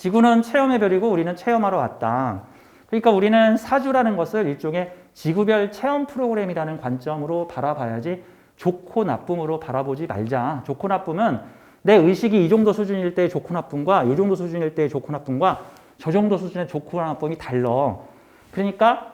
지구는 체험의 별이고 우리는 체험하러 왔다. 그러니까 우리는 사주라는 것을 일종의 지구별 체험 프로그램이라는 관점으로 바라봐야지 좋고 나쁨으로 바라보지 말자. 좋고 나쁨은 내 의식이 이 정도 수준일 때 좋고 나쁨과 이 정도 수준일 때 좋고 나쁨과 저 정도 수준의 좋고 나쁨이 달라. 그러니까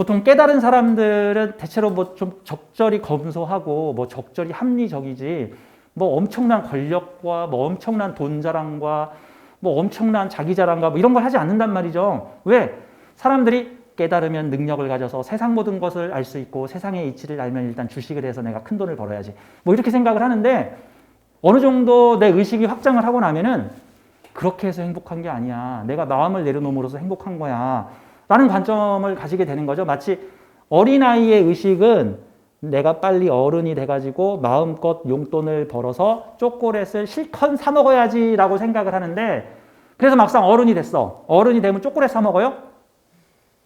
보통 깨달은 사람들은 대체로 뭐 좀 적절히 검소하고 뭐 적절히 합리적이지 뭐 엄청난 권력과 뭐 엄청난 돈 자랑과 뭐 엄청난 자기 자랑과 뭐 이런 걸 하지 않는단 말이죠. 왜? 사람들이 깨달으면 능력을 가져서 세상 모든 것을 알 수 있고 세상의 이치를 알면 일단 주식을 해서 내가 큰 돈을 벌어야지. 뭐 이렇게 생각을 하는데 어느 정도 내 의식이 확장을 하고 나면은 그렇게 해서 행복한 게 아니야. 내가 마음을 내려놓음으로써 행복한 거야. 라는 관점을 가지게 되는 거죠. 마치 어린아이의 의식은 내가 빨리 어른이 돼가지고 마음껏 용돈을 벌어서 초콜릿을 실컷 사 먹어야지 라고 생각을 하는데 그래서 막상 어른이 됐어. 어른이 되면 초콜릿 사 먹어요?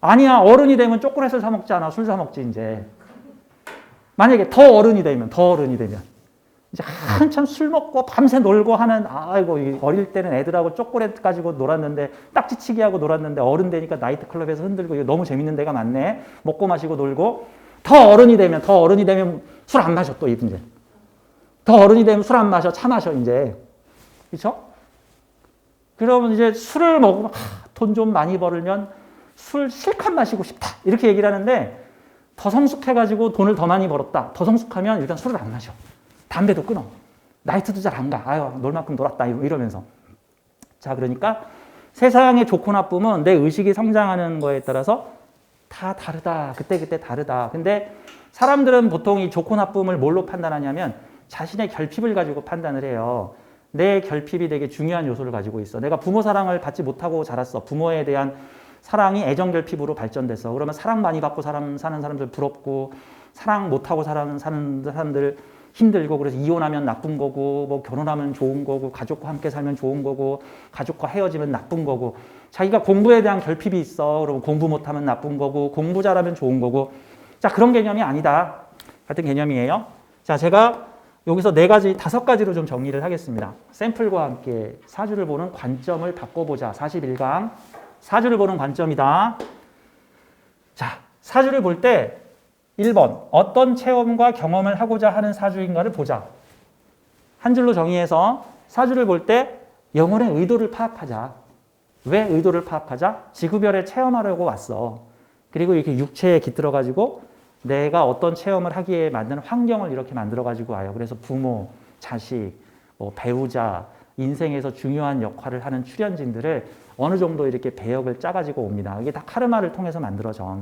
아니야. 어른이 되면 초콜릿을 사 먹지 않아. 술 사 먹지 이제. 만약에 더 어른이 되면 더 어른이 되면 이제 한참 술 먹고 밤새 놀고 하는 아이고 이 어릴 때는 애들하고 초콜릿 가지고 놀았는데 딱지치기 하고 놀았는데 어른 되니까 나이트클럽에서 흔들고 이거 너무 재밌는 데가 많네. 먹고 마시고 놀고. 더 어른이 되면 더 어른이 되면 술 안 마셔 또 이제 더 어른이 되면 술 안 마셔 차 마셔 이제. 그렇죠? 그러면 이제 술을 먹으면 돈 좀 많이 벌면 술 실컷 마시고 싶다. 이렇게 얘기를 하는데 더 성숙해가지고 돈을 더 많이 벌었다. 더 성숙하면 일단 술을 안 마셔 담배도 끊어 나이트도 잘 안 가 아유 놀 만큼 놀았다 이러면서 자 그러니까 세상의 좋고 나쁨은 내 의식이 성장하는 거에 따라서 다 다르다. 그때 그때 다르다. 근데 사람들은 보통 이 좋고 나쁨을 뭘로 판단하냐면 자신의 결핍을 가지고 판단을 해요. 내 결핍이 되게 중요한 요소를 가지고 있어. 내가 부모 사랑을 받지 못하고 자랐어. 부모에 대한 사랑이 애정 결핍으로 발전됐어. 그러면 사랑 많이 받고 사람, 사는 사람들 부럽고 사랑 못하고 사는 사람들 힘들고 그래서 이혼하면 나쁜 거고 뭐 결혼하면 좋은 거고 가족과 함께 살면 좋은 거고 가족과 헤어지면 나쁜 거고. 자기가 공부에 대한 결핍이 있어. 그러면 공부 못하면 나쁜 거고 공부 잘하면 좋은 거고. 자 그런 개념이 아니다. 같은 개념이에요. 자 제가 여기서 네 가지 다섯 가지로 좀 정리를 하겠습니다. 샘플과 함께 사주를 보는 관점을 바꿔보자. 41강. 사주를 보는 관점이다. 자 사주를 볼때 1번 어떤 체험과 경험을 하고자 하는 사주인가를 보자. 한 줄로 정의해서 사주를 볼 때 영혼의 의도를 파악하자. 왜 의도를 파악하자? 지구별에 체험하려고 왔어. 그리고 이렇게 육체에 깃들어 가지고 내가 어떤 체험을 하기에 맞는 환경을 이렇게 만들어 가지고 와요. 그래서 부모, 자식, 뭐 배우자, 인생에서 중요한 역할을 하는 출연진들을 어느 정도 이렇게 배역을 짜가지고 옵니다. 이게 다 카르마를 통해서 만들어져.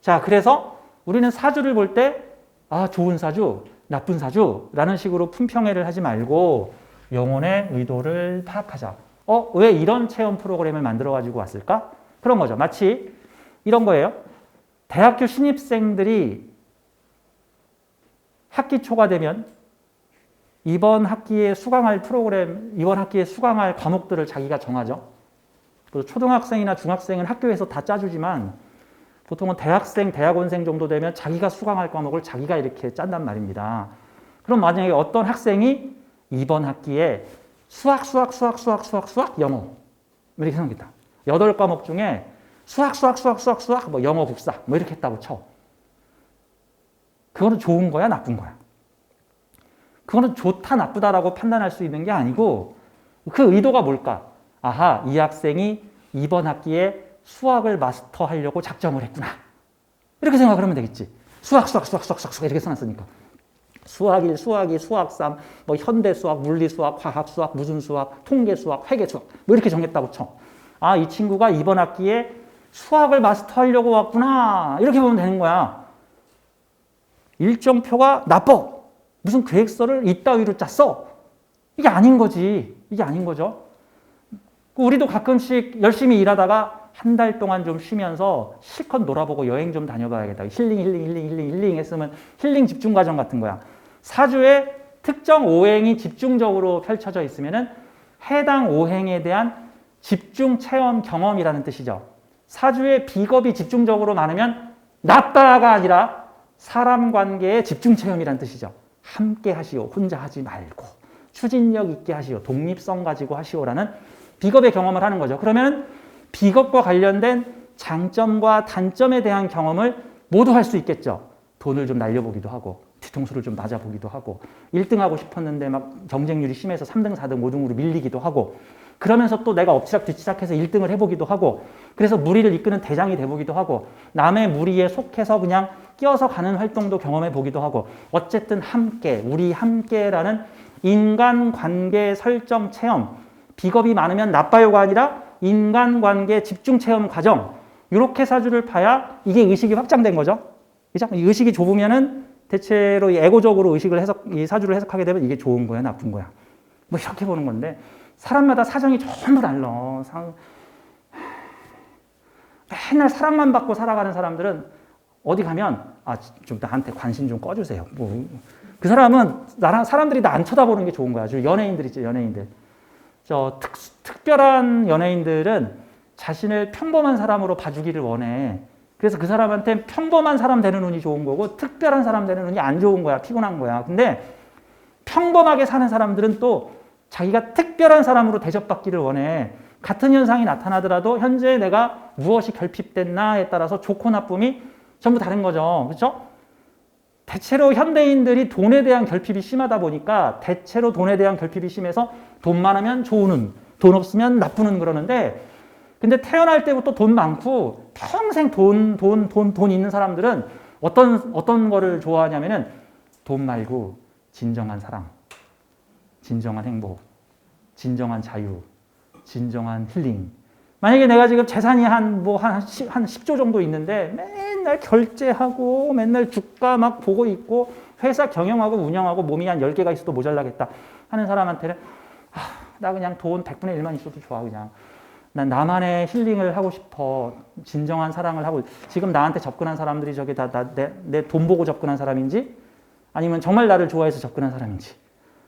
자, 그래서 우리는 사주를 볼 때, 아, 좋은 사주, 나쁜 사주 라는 식으로 품평회를 하지 말고 영혼의 의도를 파악하자. 어, 왜 이런 체험 프로그램을 만들어 가지고 왔을까? 그런 거죠. 마치 이런 거예요. 대학교 신입생들이 학기 초가 되면 이번 학기에 수강할 프로그램, 이번 학기에 수강할 과목들을 자기가 정하죠. 그 초등학생이나 중학생은 학교에서 다 짜주지만 보통은 대학생, 대학원생 정도 되면 자기가 수강할 과목을 자기가 이렇게 짠단 말입니다. 그럼 만약에 어떤 학생이 이번 학기에 수학, 수학, 수학, 수학, 수학, 수학, 영어 이렇게 생각했다. 여덟 과목 중에 수학, 수학, 수학, 수학, 수학, 뭐 영어, 국사 뭐 이렇게 했다고 쳐. 그거는 좋은 거야, 나쁜 거야? 그거는 좋다, 나쁘다라고 판단할 수 있는 게 아니고 그 의도가 뭘까? 아하, 이 학생이 이번 학기에 수학을 마스터하려고 작정을 했구나. 이렇게 생각을 하면 되겠지. 수학, 수학, 수학, 수학, 수학, 수학 이렇게 써놨으니까. 수학 1, 수학 2, 수학 3, 뭐 현대 수학, 물리 수학, 화학 수학, 무슨 수학, 통계 수학, 회계 수학 뭐 이렇게 정했다고 쳐. 아, 이 친구가 이번 학기에 수학을 마스터하려고 왔구나. 이렇게 보면 되는 거야. 일정표가 나빠. 무슨 계획서를 이따위로 짰어. 이게 아닌 거지. 이게 아닌 거죠. 우리도 가끔씩 열심히 일하다가 한 달 동안 좀 쉬면서 실컷 놀아보고 여행 좀 다녀봐야겠다. 힐링, 힐링, 힐링, 힐링, 힐링 했으면 힐링 집중 과정 같은 거야. 사주에 특정 오행이 집중적으로 펼쳐져 있으면은 해당 오행에 대한 집중 체험 경험이라는 뜻이죠. 사주에 비겁이 집중적으로 많으면 나빠가 아니라 사람 관계의 집중 체험이란 뜻이죠. 함께 하시오. 혼자 하지 말고. 추진력 있게 하시오. 독립성 가지고 하시오라는 비겁의 경험을 하는 거죠. 그러면 비겁과 관련된 장점과 단점에 대한 경험을 모두 할 수 있겠죠. 돈을 좀 날려보기도 하고, 뒤통수를 좀 맞아보기도 하고, 1등 하고 싶었는데 막 경쟁률이 심해서 3등, 4등, 5등으로 밀리기도 하고, 그러면서 또 내가 엎치락 뒤치락해서 1등을 해보기도 하고, 그래서 무리를 이끄는 대장이 돼보기도 하고, 남의 무리에 속해서 그냥 끼어서 가는 활동도 경험해 보기도 하고, 어쨌든 함께, 우리 함께라는 인간관계 설정 체험, 비겁이 많으면 나빠요가 아니라 인간관계 집중 체험 과정, 이렇게 사주를 봐야 이게 의식이 확장된 거죠. 그죠? 이 의식이 좁으면은 대체로 이 에고적으로 의식을 해석, 이 사주를 해석하게 되면 이게 좋은 거야, 나쁜 거야. 뭐 이렇게 보는 건데, 사람마다 사정이 전부 달라. 상... 맨날 사랑만 받고 살아가는 사람들은 어디 가면, 아, 좀 나한테 관심 좀 꺼주세요. 뭐, 그 사람은 나랑 사람들이 나 안 쳐다보는 게 좋은 거야. 저 연예인들 있죠, 연예인들. 저 특, 특별한 연예인들은 자신을 평범한 사람으로 봐주기를 원해. 그래서 그 사람한테 평범한 사람 되는 운이 좋은 거고 특별한 사람 되는 운이 안 좋은 거야. 피곤한 거야. 근데 평범하게 사는 사람들은 또 자기가 특별한 사람으로 대접받기를 원해. 같은 현상이 나타나더라도 현재 내가 무엇이 결핍됐나에 따라서 좋고 나쁨이 전부 다른 거죠. 그렇죠? 대체로 현대인들이 돈에 대한 결핍이 심하다 보니까 대체로 돈에 대한 결핍이 심해서 돈 많으면 좋은 운, 돈 없으면 운 그러는데 근데 태어날 때부터 돈 많고 평생 돈, 돈, 돈, 돈 있는 사람들은 어떤, 어떤 거를 좋아하냐면은 돈 말고 진정한 사랑, 진정한 행복, 진정한 자유, 진정한 힐링. 만약에 내가 지금 재산이 한 뭐한 한 10조 정도 있는데 맨날 결제하고 맨날 주가 막 보고 있고 회사 경영하고 운영하고 몸이 한 10개가 있어도 모자라겠다 하는 사람한테는 아, 나 그냥 돈 100분의 1만 있어도 좋아 그냥. 난 나만의 힐링을 하고 싶어. 진정한 사랑을 하고 지금 나한테 접근한 사람들이 저게 다내 돈 보고 접근한 사람인지 아니면 정말 나를 좋아해서 접근한 사람인지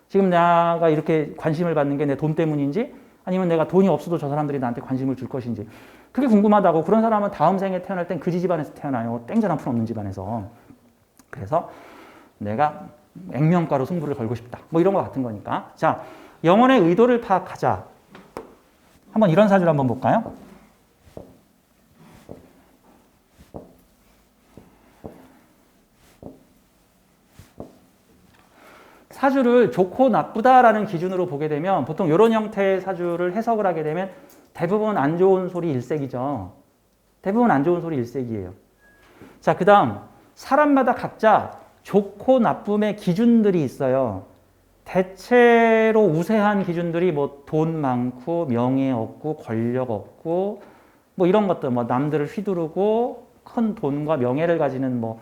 지금 내가 이렇게 관심을 받는 게 내 돈 때문인지 아니면 내가 돈이 없어도 저 사람들이 나한테 관심을 줄 것인지 그게 궁금하다고 그런 사람은 다음 생에 태어날 땐 그지 집안에서 태어나요. 땡전 한 푼 없는 집안에서. 그래서 내가 액면가로 승부를 걸고 싶다. 뭐 이런 거 같은 거니까. 자, 영혼의 의도를 파악하자. 한번 이런 사주를 한번 볼까요? 사주를 좋고 나쁘다라는 기준으로 보게 되면 보통 이런 형태의 사주를 해석을 하게 되면 대부분 안 좋은 소리 일색이죠. 대부분 안 좋은 소리 일색이에요. 자, 그 다음 사람마다 각자 좋고 나쁨의 기준들이 있어요. 대체로 우세한 기준들이 뭐 돈 많고 명예 없고 권력 없고 뭐 이런 것들 뭐 남들을 휘두르고 큰 돈과 명예를 가지는 뭐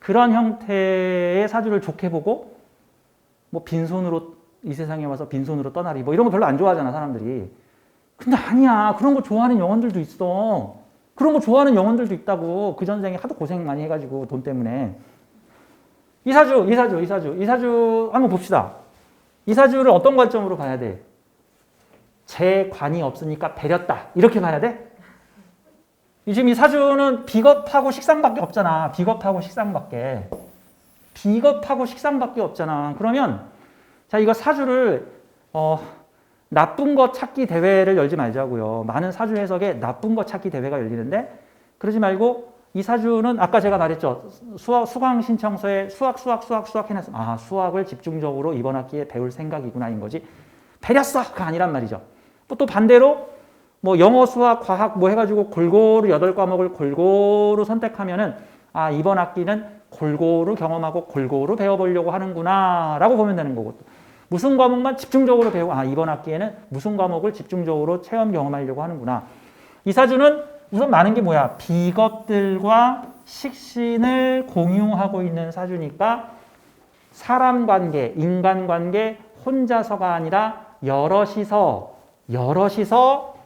그런 형태의 사주를 좋게 보고 뭐 빈손으로 이 세상에 와서 빈손으로 떠나리 뭐 이런 거 별로 안 좋아하잖아 사람들이 근데 아니야 그런 거 좋아하는 영혼들도 있어 그런 거 좋아하는 영혼들도 있다고 그 전생에 하도 고생 많이 해가지고 돈 때문에 이 사주 이 사주 이 사주 이 사주 한번 봅시다 이 사주를 어떤 관점으로 봐야 돼? 제 관이 없으니까 배렸다. 이렇게 봐야 돼? 지금 이 사주는 비겁하고 식상밖에 없잖아. 비겁하고 식상밖에. 비겁하고 식상밖에 없잖아. 그러면 자 이거 사주를 어, 나쁜 것 찾기 대회를 열지 말자고요. 많은 사주 해석에 나쁜 것 찾기 대회가 열리는데 그러지 말고 이 사주는 아까 제가 말했죠. 수학, 수강 신청서에 수학, 수학, 수학, 수학 해놨어. 아, 수학을 집중적으로 이번 학기에 배울 생각이구나인 거지. 배렸어가 아니란 말이죠. 또 반대로 뭐 영어, 수학, 과학 뭐 해가지고 골고루 여덟 과목을 골고루 선택하면은 아, 이번 학기는 골고루 경험하고 골고루 배워보려고 하는구나 라고 보면 되는 거고. 무슨 과목만 집중적으로 배우고, 아, 이번 학기에는 무슨 과목을 집중적으로 체험 경험하려고 하는구나. 이 사주는 우선 많은 게 뭐야? 비겁들과 식신을 공유하고 있는 사주니까 사람 관계, 인간 관계 혼자서가 아니라 여럿이서 여럿이서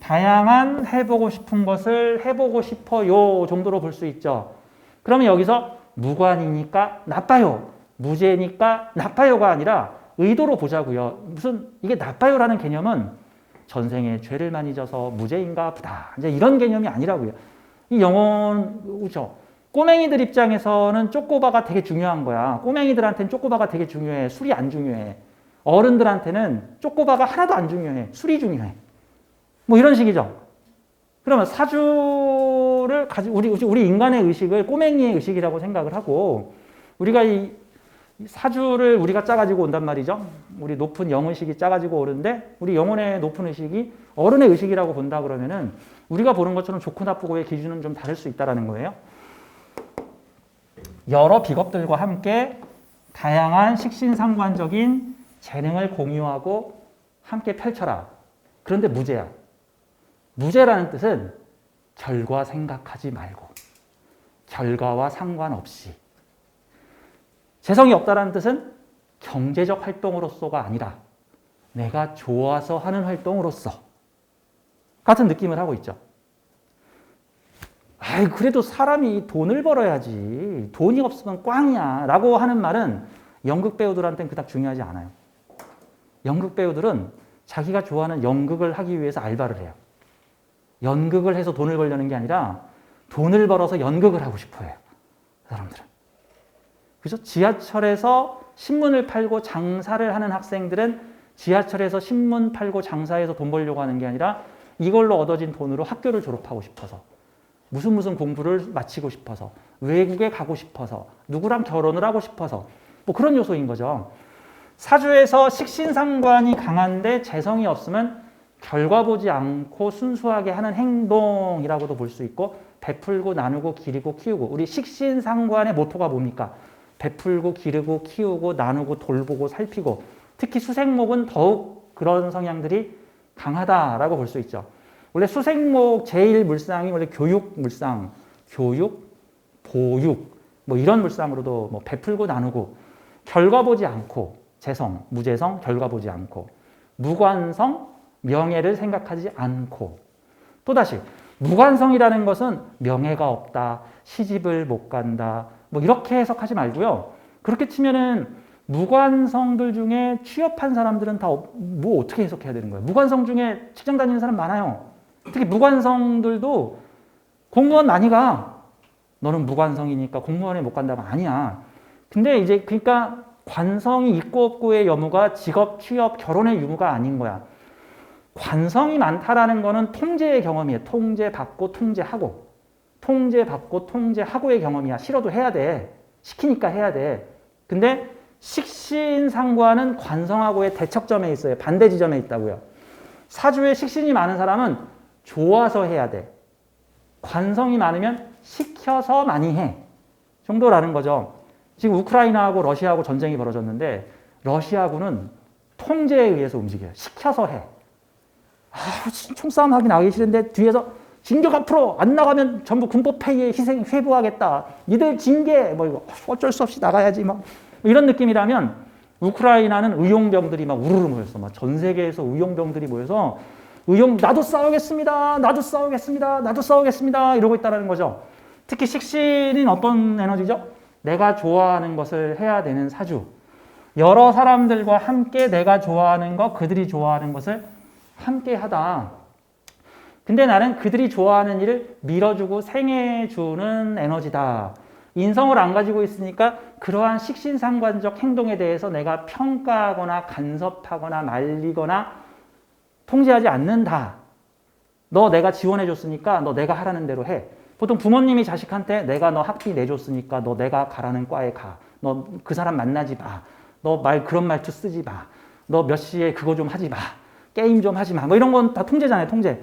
다양한 해보고 싶은 것을 해보고 싶어요 정도로 볼 수 있죠. 그러면 여기서 무관이니까 나빠요. 무죄니까 나빠요가 아니라 의도로 보자고요. 무슨 이게 나빠요라는 개념은 전생에 죄를 많이 져서 무죄인가 보다. 이제 이런 개념이 아니라고요. 이 영혼, 그죠? 꼬맹이들 입장에서는 쪼꼬바가 되게 중요한 거야. 꼬맹이들한테는 쪼꼬바가 되게 중요해. 술이 안 중요해. 어른들한테는 쪼꼬바가 하나도 안 중요해. 술이 중요해. 뭐 이런 식이죠. 그러면 사주 를 가지 우리 우리 인간의 의식을 꼬맹이의 의식이라고 생각을 하고 우리가 이 사주를 우리가 짜가지고 온단 말이죠. 우리 높은 영의식이 짜가지고 오는데 우리 영혼의 높은 의식이 어른의 의식이라고 본다 그러면은 우리가 보는 것처럼 좋고 나쁘고의 기준은 좀 다를 수 있다라는 거예요. 여러 비겁들과 함께 다양한 식신상관적인 재능을 공유하고 함께 펼쳐라. 그런데 무죄야. 무죄라는 뜻은 결과 생각하지 말고 결과와 상관없이 재성이 없다라는 뜻은 경제적 활동으로서가 아니라 내가 좋아서 하는 활동으로서 같은 느낌을 하고 있죠. 아이, 그래도 사람이 돈을 벌어야지. 돈이 없으면 꽝이야. 라고 하는 말은 연극 배우들한테는 그닥 중요하지 않아요. 연극 배우들은 자기가 좋아하는 연극을 하기 위해서 알바를 해요. 연극을 해서 돈을 벌려는 게 아니라 돈을 벌어서 연극을 하고 싶어 해요. 그 사람들은. 그죠? 지하철에서 신문을 팔고 장사를 하는 학생들은 지하철에서 신문 팔고 장사해서 돈 벌려고 하는 게 아니라 이걸로 얻어진 돈으로 학교를 졸업하고 싶어서 무슨 무슨 공부를 마치고 싶어서 외국에 가고 싶어서 누구랑 결혼을 하고 싶어서 뭐 그런 요소인 거죠. 사주에서 식신상관이 강한데 재성이 없으면 결과 보지 않고 순수하게 하는 행동이라고도 볼 수 있고 베풀고 나누고 기르고 키우고. 우리 식신상관의 모토가 뭡니까? 베풀고 기르고 키우고 나누고 돌보고 살피고. 특히 수생목은 더욱 그런 성향들이 강하다라고 볼 수 있죠. 원래 수생목 제일 물상이 원래 교육 물상, 교육, 보육. 뭐 이런 물상으로도 뭐 베풀고 나누고. 결과 보지 않고 재성, 무재성, 결과 보지 않고. 무관성, 명예를 생각하지 않고 또다시 무관성이라는 것은 명예가 없다, 시집을 못 간다, 뭐 이렇게 해석하지 말고요. 그렇게 치면은 무관성들 중에 취업한 사람들은 다 뭐 어떻게 해석해야 되는 거예요? 무관성 중에 직장 다니는 사람 많아요. 특히 무관성들도 공무원 많이 가. 너는 무관성이니까 공무원에 못 간다가 아니야. 근데 이제 그러니까 관성이 있고 없고의 여무가 직업, 취업, 결혼의 유무가 아닌 거야. 관성이 많다라는 거는 통제의 경험이에요. 통제받고 통제하고. 통제받고 통제하고의 경험이야. 싫어도 해야 돼. 시키니까 해야 돼. 근데 식신상과는 관성하고의 대척점에 있어요. 반대 지점에 있다고요. 사주에 식신이 많은 사람은 좋아서 해야 돼. 관성이 많으면 시켜서 많이 해. 정도라는 거죠. 지금 우크라이나하고 러시아하고 전쟁이 벌어졌는데 러시아군은 통제에 의해서 움직여요. 시켜서 해. 아, 총싸움 하기 나가기 싫은데 뒤에서 진격 앞으로 안 나가면 전부 군법 폐위에 희생 회부하겠다. 니들 징계 뭐 이거 어쩔 수 없이 나가야지 막 이런 느낌이라면 우크라이나는 의용병들이 막 우르르 모였어. 막 전 세계에서 의용병들이 모여서 의용 나도 싸우겠습니다. 나도 싸우겠습니다. 나도 싸우겠습니다. 이러고 있다는 거죠. 특히 식신인 어떤 에너지죠? 내가 좋아하는 것을 해야 되는 사주. 여러 사람들과 함께 내가 좋아하는 것, 그들이 좋아하는 것을 함께 하다. 근데 나는 그들이 좋아하는 일을 밀어주고 생해주는 에너지다. 인성을 안 가지고 있으니까 그러한 식신상관적 행동에 대해서 내가 평가하거나 간섭하거나 말리거나 통제하지 않는다. 너 내가 지원해 줬으니까 너 내가 하라는 대로 해. 보통 부모님이 자식한테 내가 너 학비 내줬으니까 너 내가 가라는 과에 가. 너 그 사람 만나지 마. 너 말 그런 말투 쓰지 마. 너 몇 시에 그거 좀 하지 마. 게임 좀 하지 마. 뭐 이런 건 다 통제잖아요, 통제.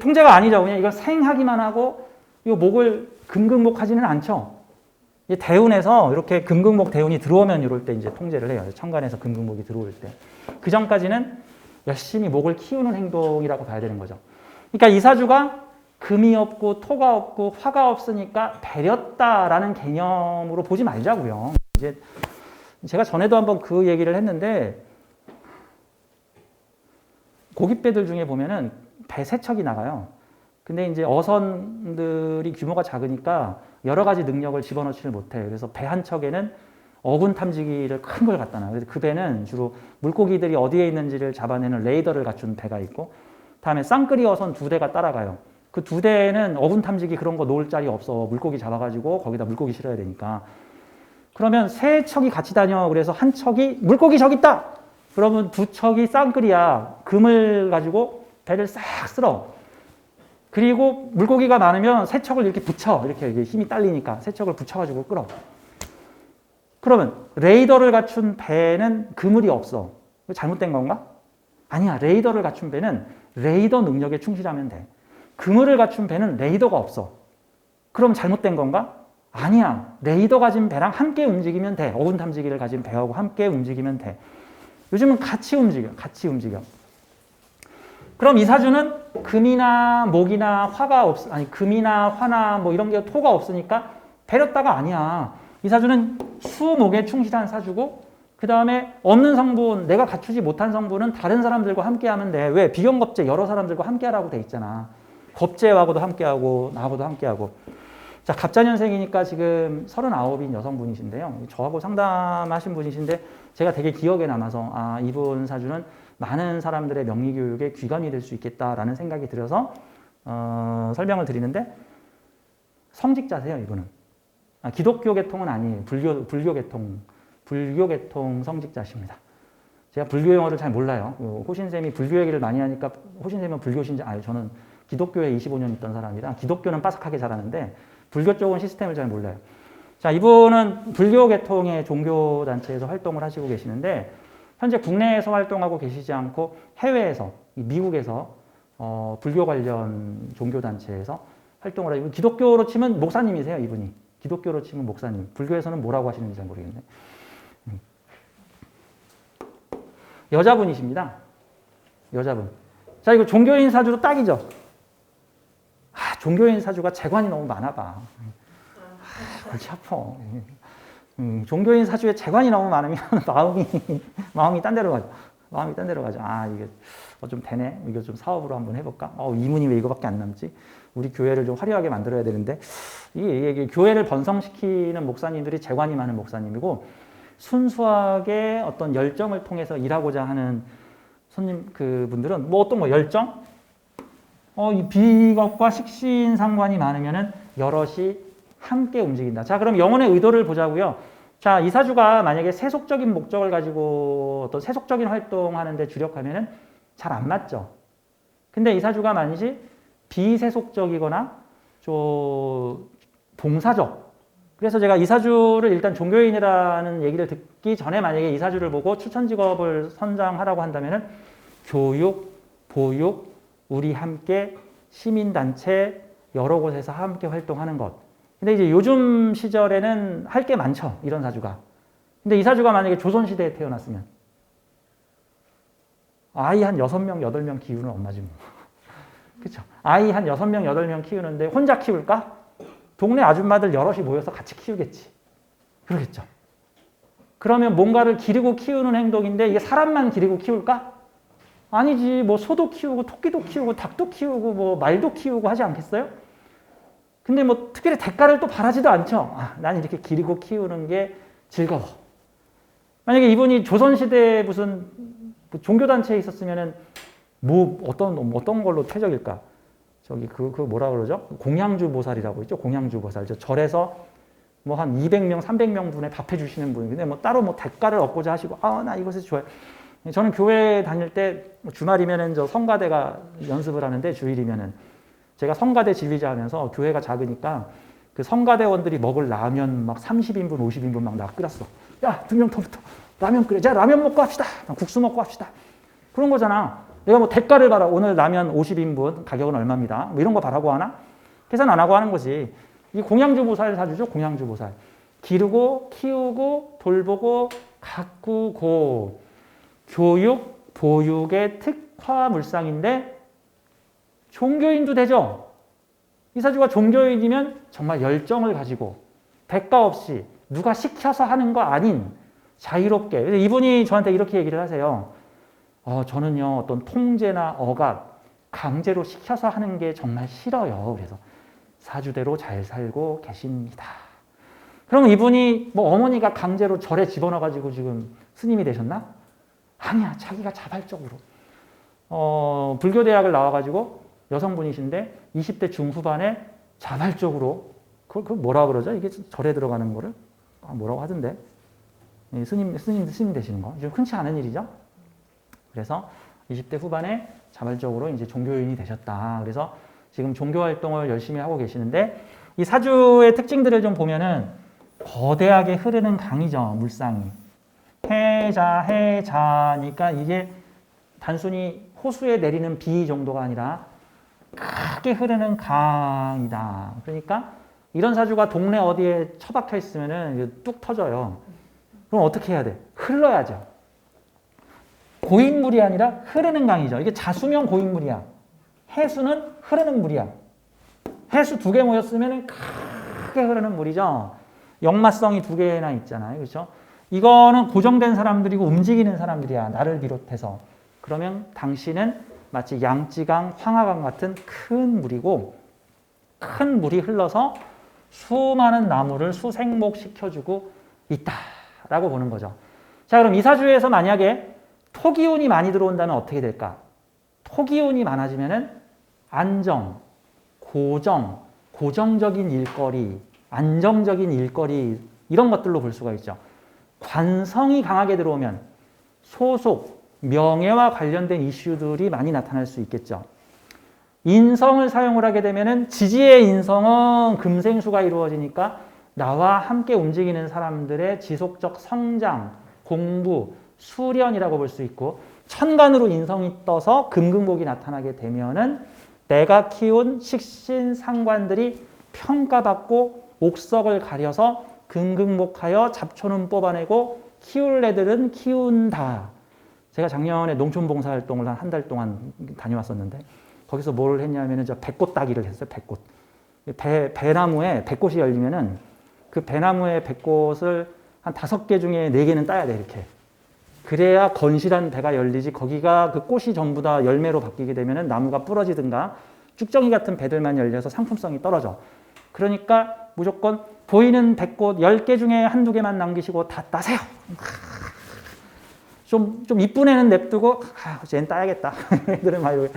통제가 아니죠. 그냥 이거 생하기만 하고 이 목을 금극목 하지는 않죠. 대운에서 이렇게 금극목 대운이 들어오면 이럴 때 이제 통제를 해요. 천간에서 금극목이 들어올 때. 그 전까지는 열심히 목을 키우는 행동이라고 봐야 되는 거죠. 그러니까 이사주가 금이 없고 토가 없고 화가 없으니까 배렸다라는 개념으로 보지 말자고요. 이제 제가 전에도 한번 그 얘기를 했는데 고깃배들 중에 보면은 배 세척이 나가요. 근데 이제 어선들이 규모가 작으니까 여러 가지 능력을 집어넣지를 못해요. 그래서 배 한 척에는 어군 탐지기를 큰 걸 갖다 놔요. 그래서 그 배는 주로 물고기들이 어디에 있는지를 잡아내는 레이더를 갖춘 배가 있고, 다음에 쌍끌이 어선 두 대가 따라가요. 그 두 대에는 어분 탐지기 그런 거 놓을 자리 없어. 물고기 잡아가지고 거기다 물고기 실어야 되니까. 그러면 세 척이 같이 다녀. 그래서 한 척이 물고기 저기 있다. 그러면 두 척이 쌍끌이야. 금을 가지고 배를 싹 쓸어. 그리고 물고기가 많으면 세 척을 이렇게 붙여. 이렇게 힘이 딸리니까 세 척을 붙여가지고 끌어. 그러면 레이더를 갖춘 배는 그물이 없어. 잘못된 건가? 아니야. 레이더를 갖춘 배는 레이더 능력에 충실하면 돼. 그물을 갖춘 배는 레이더가 없어. 그럼 잘못된 건가? 아니야. 레이더 가진 배랑 함께 움직이면 돼. 어군 탐지기를 가진 배하고 함께 움직이면 돼. 요즘은 같이 움직여. 같이 움직여. 그럼 이 사주는 금이나 목이나 화가 없, 아니 금이나 화나 뭐 이런 게 토가 없으니까 배렸다가 아니야. 이 사주는 수목에 충실한 사주고 그 다음에 없는 성분, 내가 갖추지 못한 성분은 다른 사람들과 함께 하면 돼. 왜? 비경겁제 여러 사람들과 함께 하라고 돼 있잖아. 겁제하고도 함께 하고 나하고도 함께 하고. 자, 갑자년생이니까 지금 39인 여성분이신데요. 저하고 상담하신 분이신데 제가 되게 기억에 남아서 아, 이분 사주는 많은 사람들의 명리 교육에 귀감이 될 수 있겠다라는 생각이 들어서 어, 설명을 드리는데 성직자세요, 이분은. 아, 기독교 계통은 아니에요. 불교 불교 계통 불교 계통 성직자십니다. 제가 불교 용어를 잘 몰라요. 어, 호신 쌤이 불교 얘기를 많이 하니까 호신 쌤은 불교신지 아니 저는 기독교에 25년 있던 사람이라 기독교는 빠삭하게 잘하는데 불교 쪽은 시스템을 잘 몰라요. 자, 이분은 불교 계통의 종교 단체에서 활동을 하시고 계시는데 현재 국내에서 활동하고 계시지 않고 해외에서 미국에서 어, 불교 관련 종교 단체에서 활동을 하고 기독교로 치면 목사님이세요, 이분이. 기독교로 치면 목사님. 불교에서는 뭐라고 하시는지 잘 모르겠네. 음. 여자분이십니다. 여자분. 자, 이거 종교인 사주도 딱이죠. 아, 종교인 사주가 재관이 너무 많아 봐. 아, 골치 아파. 음, 종교인 사주에 재관이 너무 많으면 마음이 마음이 딴 데로 가죠. 마음이 딴 데로 가죠. 아 이게 어, 좀 되네. 이거 좀 사업으로 한번 해볼까? 어, 이문이 왜 이거밖에 안 남지? 우리 교회를 좀 화려하게 만들어야 되는데 이게, 이게 교회를 번성시키는 목사님들이 재관이 많은 목사님이고 순수하게 어떤 열정을 통해서 일하고자 하는 손님 그 분들은 뭐 어떤 거 열정? 어, 이 비겁과 식신 상관이 많으면은 여럿이 함께 움직인다. 자, 그럼 영혼의 의도를 보자고요. 자, 이 사주가 만약에 세속적인 목적을 가지고 어떤 세속적인 활동하는데 주력하면은 잘 안 맞죠. 근데 이 사주가 만약에 비세속적이거나 좀 봉사적. 그래서 제가 이 사주를 일단 종교인이라는 얘기를 듣기 전에 만약에 이 사주를 보고 추천 직업을 선정하라고 한다면은 교육, 보육, 우리 함께 시민단체 여러 곳에서 함께 활동하는 것. 근데 이제 요즘 시절에는 할 게 많죠. 이런 사주가. 근데 이 사주가 만약에 조선시대에 태어났으면 아이 한 여섯 명 여덟 명 키우는 엄마지 뭐. 그쵸? 아이 한 여섯 명 여덟 명 키우는데 혼자 키울까? 동네 아줌마들 여럿이 모여서 같이 키우겠지. 그러겠죠. 그러면 뭔가를 기르고 키우는 행동인데 이게 사람만 기르고 키울까? 아니지. 뭐 소도 키우고 토끼도 키우고 닭도 키우고 뭐 말도 키우고 하지 않겠어요? 근데 뭐 특별히 대가를 또 바라지도 않죠. 아, 난 이렇게 기르고 키우는 게 즐거워. 만약에 이분이 조선시대에 무슨 뭐 종교단체에 있었으면은 뭐 어떤, 어떤 걸로 퇴적일까? 저기 그, 그 뭐라 그러죠? 공양주 보살이라고 있죠. 공양주 보살. 저 절에서 뭐 한 200명, 300명 분에 밥해 주시는 분이 근데 뭐 따로 뭐 대가를 얻고자 하시고 아, 나 이것에 좋아요. 저는 교회 다닐 때 주말이면은 저 성가대가 연습을 하는데 주일이면은 제가 성가대 지휘자 하면서 교회가 작으니까 그 성가대원들이 먹을 라면 막 30인분, 50인분 막 나 끓였어. 야, 두 명 더부터 라면 끓여. 자, 라면 먹고 합시다. 국수 먹고 합시다. 그런 거잖아. 내가 뭐 대가를 바라. 오늘 라면 50인분 가격은 얼마입니다. 뭐 이런 거 바라고 하나? 계산 안 하고 하는 거지. 이 공양주 보살 사주죠. 공양주 보살. 기르고 키우고 돌보고 가꾸고 교육 보육의 특화 물상인데 종교인도 되죠. 이 사주가 종교인이면 정말 열정을 가지고 대가 없이 누가 시켜서 하는 거 아닌 자유롭게. 이분이 저한테 이렇게 얘기를 하세요. 어, 저는요 어떤 통제나 억압, 강제로 시켜서 하는 게 정말 싫어요. 그래서 사주대로 잘 살고 계십니다. 그럼 이분이 뭐 어머니가 강제로 절에 집어넣어가지고 지금 스님이 되셨나? 아니야, 자기가 자발적으로. 어, 불교 대학을 나와가지고 여성분이신데 20대 중후반에 자발적으로 그걸, 그걸 뭐라 그러죠? 이게 절에 들어가는 거를 아, 뭐라고 하던데 이 스님 스님 스님 되시는 거좀 흔치 않은 일이죠. 그래서 20대 후반에 자발적으로 이제 종교인이 되셨다. 그래서 지금 종교 활동을 열심히 하고 계시는데 이 사주의 특징들을 좀 보면은 거대하게 흐르는 강이죠 물상이 해자 해자니까 이게 단순히 호수에 내리는 비 정도가 아니라 크게 흐르는 강이다. 그러니까 이런 사주가 동네 어디에 처박혀 있으면은 이게 뚝 터져요. 그럼 어떻게 해야 돼? 흘러야죠. 고인물이 아니라 흐르는 강이죠. 이게 자수면 고인물이야. 해수는 흐르는 물이야. 해수 두 개 모였으면 크게 흐르는 물이죠. 역마성이 두 개나 있잖아요. 그렇죠? 이거는 고정된 사람들이고 움직이는 사람들이야. 나를 비롯해서. 그러면 당신은 마치 양지강, 황하강 같은 큰 물이고 큰 물이 흘러서 수많은 나무를 수생목 시켜주고 있다라고 보는 거죠. 자, 그럼 이사주에서 만약에 토기운이 많이 들어온다면 어떻게 될까? 토기운이 많아지면은 안정, 고정, 고정적인 일거리, 안정적인 일거리 이런 것들로 볼 수가 있죠. 관성이 강하게 들어오면 소속, 명예와 관련된 이슈들이 많이 나타날 수 있겠죠. 인성을 사용을 하게 되면은 지지의 인성은 금생수가 이루어지니까 나와 함께 움직이는 사람들의 지속적 성장, 공부, 수련이라고 볼 수 있고 천간으로 인성이 떠서 금금복이 나타나게 되면은 내가 키운 식신 상관들이 평가받고 옥석을 가려서 금금복하여 잡초는 뽑아내고 키울 애들은 키운다. 제가 작년에 농촌봉사 활동을 한 한 달 동안 다녀왔었는데 거기서 뭘 했냐면은 저 배꽃 따기를 했어요. 배꽃. 배, 배나무에 배꽃이 열리면은 그 배나무의 배꽃을 한 다섯 개 중에 네 개는 따야 돼, 이렇게. 그래야 건실한 배가 열리지 거기가 그 꽃이 전부 다 열매로 바뀌게 되면은 나무가 부러지든가 쭉정이 같은 배들만 열려서 상품성이 떨어져. 그러니까 무조건 보이는 배꽃 10개 중에 한두 개만 남기시고 다 따세요. 좀, 좀 이쁜 애는 냅두고, 아, 쟤는 따야겠다. 애들은 막 이러고.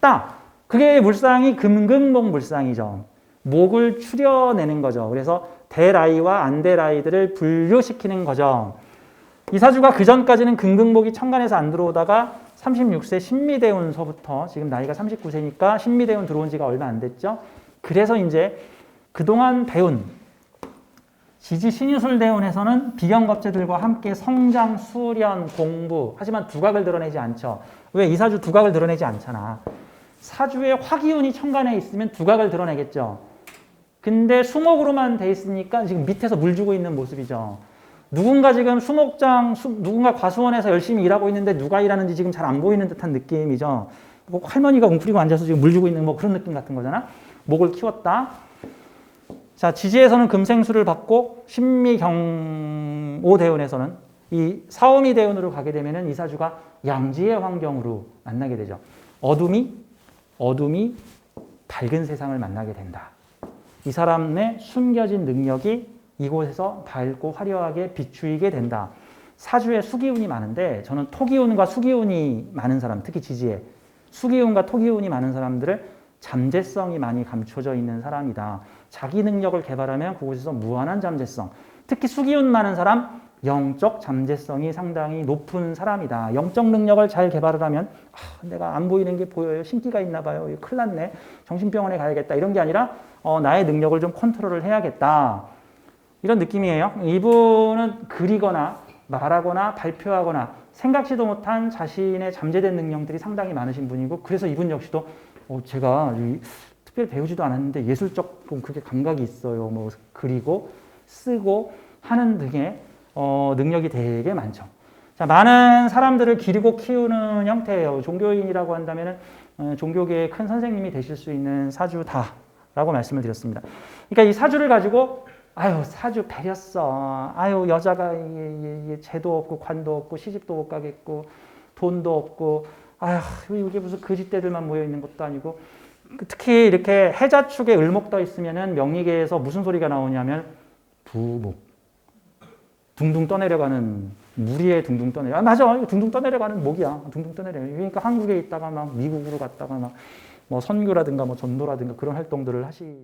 따! 그게 물상이 금금목 물상이죠. 목을 추려내는 거죠. 그래서 대라이와 안대라이들을 분류시키는 거죠. 이 사주가 그 전까지는 금금목이 천간에서 안 들어오다가 36세 신미대운서부터 지금 나이가 39세니까 신미대운 들어온 지가 얼마 안 됐죠. 그래서 이제 그동안 배운 지지 신유술 대운에서는 비경겁제들과 함께 성장, 수련, 공부 하지만 두각을 드러내지 않죠. 왜 이 사주 두각을 드러내지 않잖아. 사주에 화기운이 천간에 있으면 두각을 드러내겠죠. 근데 수목으로만 돼 있으니까 지금 밑에서 물 주고 있는 모습이죠. 누군가 지금 수목장, 수, 누군가 과수원에서 열심히 일하고 있는데 누가 일하는지 지금 잘 안 보이는 듯한 느낌이죠. 뭐 할머니가 웅크리고 앉아서 지금 물 주고 있는 뭐 그런 느낌 같은 거잖아. 목을 키웠다. 자, 지지에서는 금생수를 받고 신미경오 대운에서는 이 사오미 대운으로 가게 되면은 이 사주가 양지의 환경으로 만나게 되죠. 어둠이 어둠이 밝은 세상을 만나게 된다. 이 사람의 숨겨진 능력이 이곳에서 밝고 화려하게 비추이게 된다. 사주에 수기운이 많은데 저는 토기운과 수기운이 많은 사람, 특히 지지에 수기운과 토기운이 많은 사람들을 잠재성이 많이 감춰져 있는 사람이다. 자기 능력을 개발하면 그곳에서 무한한 잠재성. 특히 수기운 많은 사람, 영적 잠재성이 상당히 높은 사람이다. 영적 능력을 잘 개발을 하면 아, 내가 안 보이는 게 보여요. 신기가 있나 봐요. 이거 큰일 났네. 정신병원에 가야겠다. 이런 게 아니라 어, 나의 능력을 좀 컨트롤을 해야겠다. 이런 느낌이에요. 이분은 그리거나 말하거나 발표하거나 생각지도 못한 자신의 잠재된 능력들이 상당히 많으신 분이고 그래서 이분 역시도 어, 제가 이, 특별히 배우지도 않았는데 예술적 그게 감각이 있어요. 뭐 그리고 쓰고 하는 등의 어, 능력이 되게 많죠. 자, 많은 사람들을 기르고 키우는 형태예요. 종교인이라고 한다면 어, 종교계의 큰 선생님이 되실 수 있는 사주다라고 말씀을 드렸습니다. 그러니까 이 사주를 가지고 아유 사주 배렸어. 아유 여자가 제도 없고 관도 없고 시집도 못 가겠고 돈도 없고 아휴 이게 무슨 거짓대들만 모여 있는 것도 아니고. 특히 이렇게 해자 축에 을목 떠 있으면은 명리계에서 무슨 소리가 나오냐면 부목. 둥둥 떠내려가는 무리에 둥둥 떠내려. 아 맞아. 둥둥 떠내려가는 목이야. 둥둥 떠내려. 그러니까 한국에 있다가 막 미국으로 갔다가 막 뭐 선교라든가 뭐 전도라든가 그런 활동들을 하시.